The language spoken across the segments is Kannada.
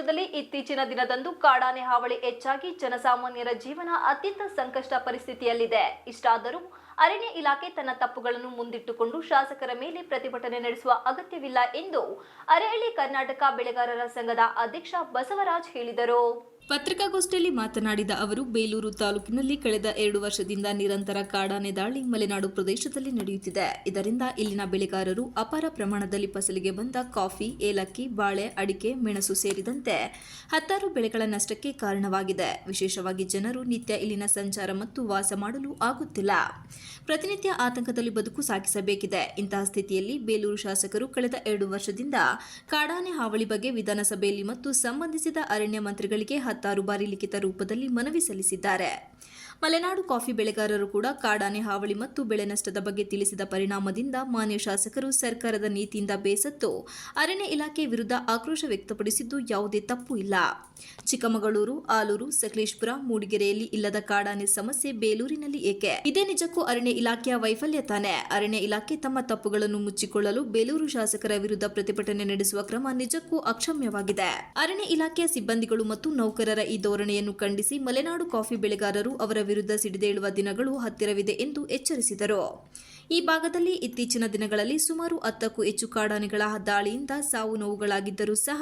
ಕ್ಷೇತ್ರದಲ್ಲಿ ಇತ್ತೀಚಿನ ದಿನದಂದು ಕಾಡಾನೆ ಹಾವಳಿ ಹೆಚ್ಚಾಗಿ ಜನಸಾಮಾನ್ಯರ ಜೀವನ ಅತ್ಯಂತ ಸಂಕಷ್ಟ ಪರಿಸ್ಥಿತಿಯಲ್ಲಿದೆ. ಇಷ್ಟಾದರೂ ಅರಣ್ಯ ಇಲಾಖೆ ತನ್ನ ತಪ್ಪುಗಳನ್ನು ಮುಂದಿಟ್ಟುಕೊಂಡು ಶಾಸಕರ ಮೇಲೆ ಪ್ರತಿಭಟನೆ ನಡೆಸುವ ಅಗತ್ಯವಿಲ್ಲ ಎಂದು ಅರಹಳ್ಳಿ ಕರ್ನಾಟಕ ಬೆಳೆಗಾರರ ಸಂಘದ ಅಧ್ಯಕ್ಷ ಬಸವರಾಜ್ ಹೇಳಿದರು. ಪತ್ರಿಕಾಗೋಷ್ಠಿಯಲ್ಲಿ ಮಾತನಾಡಿದ ಅವರು, ಬೇಲೂರು ತಾಲೂಕಿನಲ್ಲಿ ಕಳೆದ ಎರಡು ವರ್ಷದಿಂದ ನಿರಂತರ ಕಾಡಾನೆ ದಾಳಿ ಮಲೆನಾಡು ಪ್ರದೇಶದಲ್ಲಿ ನಡೆಯುತ್ತಿದೆ. ಇದರಿಂದ ಇಲ್ಲಿನ ಬೆಳೆಗಾರರು ಅಪಾರ ಪ್ರಮಾಣದಲ್ಲಿ ಫಸಲಿಗೆ ಬಂದ ಕಾಫಿ, ಏಲಕ್ಕಿ, ಬಾಳೆ, ಅಡಿಕೆ, ಮೆಣಸು ಸೇರಿದಂತೆ ಹತ್ತಾರು ಬೆಳೆಗಳ ನಷ್ಟಕ್ಕೆ ಕಾರಣವಾಗಿದೆ. ವಿಶೇಷವಾಗಿ ಜನರು ನಿತ್ಯ ಇಲ್ಲಿನ ಸಂಚಾರ ಮತ್ತು ವಾಸ ಮಾಡಲು ಆಗುತ್ತಿಲ್ಲ. ಪ್ರತಿನಿತ್ಯ ಆತಂಕದಲ್ಲಿ ಬದುಕು ಸಾಗಿಸಬೇಕಿದೆ. ಇಂತಹ ಸ್ಥಿತಿಯಲ್ಲಿ ಬೇಲೂರು ಶಾಸಕರು ಕಳೆದ ಎರಡು ವರ್ಷದಿಂದ ಕಾಡಾನೆ ಹಾವಳಿ ಬಗ್ಗೆ ವಿಧಾನಸಭೆಯಲ್ಲಿ ಮತ್ತು ಸಂಬಂಧಿಸಿದ ಅರಣ್ಯ ಮಂತ್ರಿಗಳಿಗೆ ಹತ್ತಾರು ಬಾರಿ ಲಿಖಿತ ರೂಪದಲ್ಲಿ ಮನವಿ ಸಲ್ಲಿಸಿದ್ದಾರೆ. ಮಲೆನಾಡು ಕಾಫಿ ಬೆಳೆಗಾರರು ಕೂಡ ಕಾಡಾನೆ ಹಾವಳಿ ಮತ್ತು ಬೆಳೆ ನಷ್ಟದ ಬಗ್ಗೆ ತಿಳಿಸಿದ ಪರಿಣಾಮದಿಂದ ಮಾನ್ಯ ಶಾಸಕರು ಸರ್ಕಾರದ ನೀತಿಯಿಂದ ಬೇಸತ್ತು. ಅರಣ್ಯ ಇಲಾಖೆ ವಿರುದ್ಧ ಆಕ್ರೋಶ ವ್ಯಕ್ತಪಡಿಸಿದ್ದು ಯಾವುದೇ ತಪ್ಪು ಇಲ್ಲ. ಚಿಕ್ಕಮಗಳೂರು, ಆಲೂರು, ಸಕಲೇಶ್ಪುರ, ಮೂಡಿಗೆರೆಯಲ್ಲಿ ಇಲ್ಲದ ಕಾಡಾನೆ ಸಮಸ್ಯೆ ಬೇಲೂರಿನಲ್ಲಿ ಏಕೆ? ಇದೇ ನಿಜಕ್ಕೂ ಅರಣ್ಯ ಇಲಾಖೆಯ ವೈಫಲ್ಯ ತಾನೆ? ಅರಣ್ಯ ಇಲಾಖೆ ತಮ್ಮ ತಪ್ಪುಗಳನ್ನು ಮುಚ್ಚಿಕೊಳ್ಳಲು ಬೇಲೂರು ಶಾಸಕರ ವಿರುದ್ಧ ಪ್ರತಿಭಟನೆ ನಡೆಸುವ ಕ್ರಮ ನಿಜಕ್ಕೂ ಅಕ್ಷಮ್ಯವಾಗಿದೆ. ಅರಣ್ಯ ಇಲಾಖೆಯ ಸಿಬ್ಬಂದಿಗಳು ಮತ್ತು ನೌಕರರ ಈ ಧೋರಣೆಯನ್ನು ಖಂಡಿಸಿ ಮಲೆನಾಡು ಕಾಫಿ ಬೆಳೆಗಾರರು ಅವರ ವಿರುದ್ಧ ಸಿಡಿದೇಳುವ ದಿನಗಳು ಹತ್ತಿರವಿದೆ ಎಂದು ಎಚ್ಚರಿಸಿದರು. ಈ ಭಾಗದಲ್ಲಿ ಇತ್ತೀಚಿನ ದಿನಗಳಲ್ಲಿ ಸುಮಾರು ಹತ್ತಕ್ಕೂ ಹೆಚ್ಚು ಕಾಡಾನೆಗಳ ದಾಳಿಯಿಂದ ಸಾವು ನೋವುಗಳಾಗಿದ್ದರೂ ಸಹ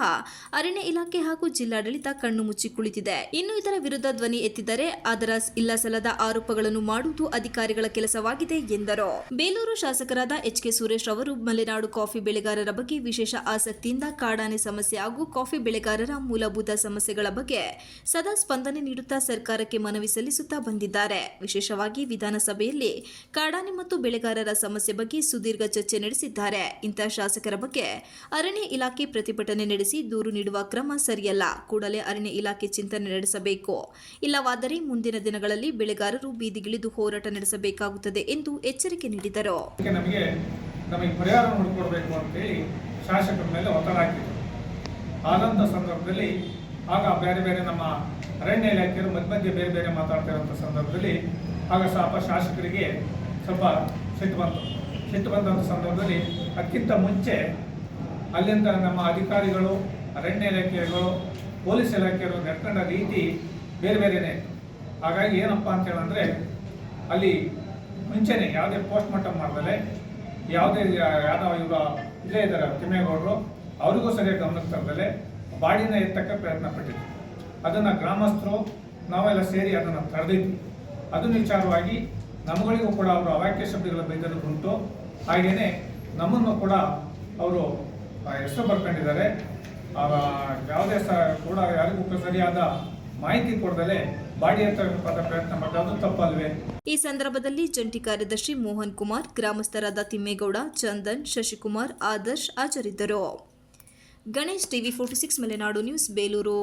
ಅರಣ್ಯ ಇಲಾಖೆ ಹಾಗೂ ಜಿಲ್ಲಾಡಳಿತ ಕಣ್ಣು ಮುಚ್ಚಿ ಕುಳಿತಿದೆ. ಇನ್ನು ಇದರ ವಿರುದ್ಧ ಧ್ವನಿ ಎತ್ತಿದರೆ ಅದರ ಇಲ್ಲಸಲ್ಲದ ಆರೋಪಗಳನ್ನು ಮಾಡುವುದು ಅಧಿಕಾರಿಗಳ ಕೆಲಸವಾಗಿದೆ ಎಂದರು. ಬೇಲೂರು ಶಾಸಕರಾದ ಎಚ್ ಕೆ ಸುರೇಶ್ ಅವರು ಮಲೆನಾಡು ಕಾಫಿ ಬೆಳೆಗಾರರ ಬಗ್ಗೆ ವಿಶೇಷ ಆಸಕ್ತಿಯಿಂದ ಕಾಡಾನೆ ಸಮಸ್ಯೆ ಹಾಗೂ ಕಾಫಿ ಬೆಳೆಗಾರರ ಮೂಲಭೂತ ಸಮಸ್ಯೆಗಳ ಬಗ್ಗೆ ಸದಾ ಸ್ಪಂದನೆ ನೀಡುತ್ತಾ ಸರ್ಕಾರಕ್ಕೆ ಮನವಿ ಸಲ್ಲಿಸುತ್ತಾ ಬಂದಿದ್ದಾರೆ. ವಿಶೇಷವಾಗಿ ವಿಧಾನಸಭೆಯಲ್ಲಿ ಕಾಡಾನೆ ಮತ್ತು ಬೆಳೆಗಾರರ ಸಮಸ್ಯೆ ಬಗ್ಗೆ ಸುದೀರ್ಘ ಚರ್ಚೆ ನಡೆಸಿದ್ದಾರೆ. ಇಂತಹ ಶಾಸಕರ ಬಗ್ಗೆ ಅರಣ್ಯ ಇಲಾಖೆ ಪ್ರತಿಭಟನೆ ನಡೆಸಿ ದೂರು ನೀಡುವ ಕ್ರಮ ಸರಿಯಲ್ಲ. ಕೂಡಲೇ ಅರಣ್ಯ ಇಲಾಖೆ ಚಿಂತನೆ ನಡೆಸಬೇಕು. ಇಲ್ಲವಾದರೆ ಮುಂದಿನ ದಿನಗಳಲ್ಲಿ ಬೆಳೆಗಾರರು ಬೀದಿಗಿಳಿದು ಹೋರಾಟ ನಡೆಸಬೇಕಾಗುತ್ತದೆ ಎಂದು ಎಚ್ಚರಿಕೆ ನೀಡಿದರು. ಆದಂಥ ಸಂದರ್ಭದಲ್ಲಿ ಆಗ ಬೇರೆ ಬೇರೆ ನಮ್ಮ ಅರಣ್ಯ ಇಲಾಖೆಯರು ಮಧ್ಯ ಮಧ್ಯೆ ಬೇರೆ ಬೇರೆ ಮಾತಾಡ್ತಾ ಇರೋಂಥ ಸಂದರ್ಭದಲ್ಲಿ ಆಗ ಸ್ವಲ್ಪ ಶಾಸಕರಿಗೆ ಸ್ವಲ್ಪ ಸಿಟ್ಟು ಬಂತು. ಸಿಟ್ಟು ಬಂದಂಥ ಸಂದರ್ಭದಲ್ಲಿ ಅದಕ್ಕಿಂತ ಮುಂಚೆ ಅಲ್ಲಿಂದ ನಮ್ಮ ಅಧಿಕಾರಿಗಳು, ಅರಣ್ಯ ಇಲಾಖೆಗಳು, ಪೊಲೀಸ್ ಇಲಾಖೆಯವರು ನಡ್ಕೊಂಡ ರೀತಿ ಬೇರೆ ಬೇರೆನೇ ಹಾಗಾಗಿ ಏನಪ್ಪ ಅಂತ ಹೇಳಂದ್ರೆ, ಅಲ್ಲಿ ಮುಂಚೆನೆ ಯಾವುದೇ ಪೋಸ್ಟ್ ಮಾರ್ಟಮ್ ಮಾಡ್ದಲೆ ಯಾವುದೇ ಯಾರೋ ಇವಾಗ ಇಲ್ಲೇ ಇದ್ದಾರೆ, ತಿಮ್ಮೇಗೌಡರು, ಅವರಿಗೂ ಸರಿಯಾಗಿ ಗಮನಕ್ಕೆ ತರದಲೆ ಬಾಡಿನ ಎತ್ತಕ್ಕೆ ಪ್ರಯತ್ನ ಪಟ್ಟಿದ್ರು. ಅದನ್ನು ಗ್ರಾಮಸ್ಥರು ನಾವೆಲ್ಲ ಸೇರಿ ಅದನ್ನು ತಡೆದಿದ್ವಿ ಅದನ್ನ ವಿಚಾರವಾಗಿ ನಮ್ಮಗಳಿಗೂ ಕೂಡ ಅವರು ಅವಾಕ್ಯ ಶಬ್ದಗಳ ಬೈದದ್ದು ಉಂಟು ಹಾಗೆಯೇ ನಮ್ಮನ್ನು ಕೂಡ ಅವರು ಹೆಸರು ಬರ್ಕೊಂಡಿದ್ದಾರೆ. ಯಾವುದೇ ಸ, ಕೂಡ ಯಾರಿಗೂ ಸರಿಯಾದ ಮಾಹಿತಿ ಕೊಡದಲೆ ಬಾಡಿ ಪ್ರಯತ್ನ ಮಾಡಿದ್ರೆ ಅದು ತಪ್ಪಲ್ವೇ? ಈ ಸಂದರ್ಭದಲ್ಲಿ ಜಂಟಿ ಕಾರ್ಯದರ್ಶಿ ಮೋಹನ್ ಕುಮಾರ್, ಗ್ರಾಮಸ್ಥರಾದ ತಿಮ್ಮೇಗೌಡ, ಚಂದನ್, ಶಶಿಕುಮಾರ್ ಆದರ್ಶ್ ಹಾಜರಿದ್ದರು. Ganesh TV forty six, Malenadu news, Belur.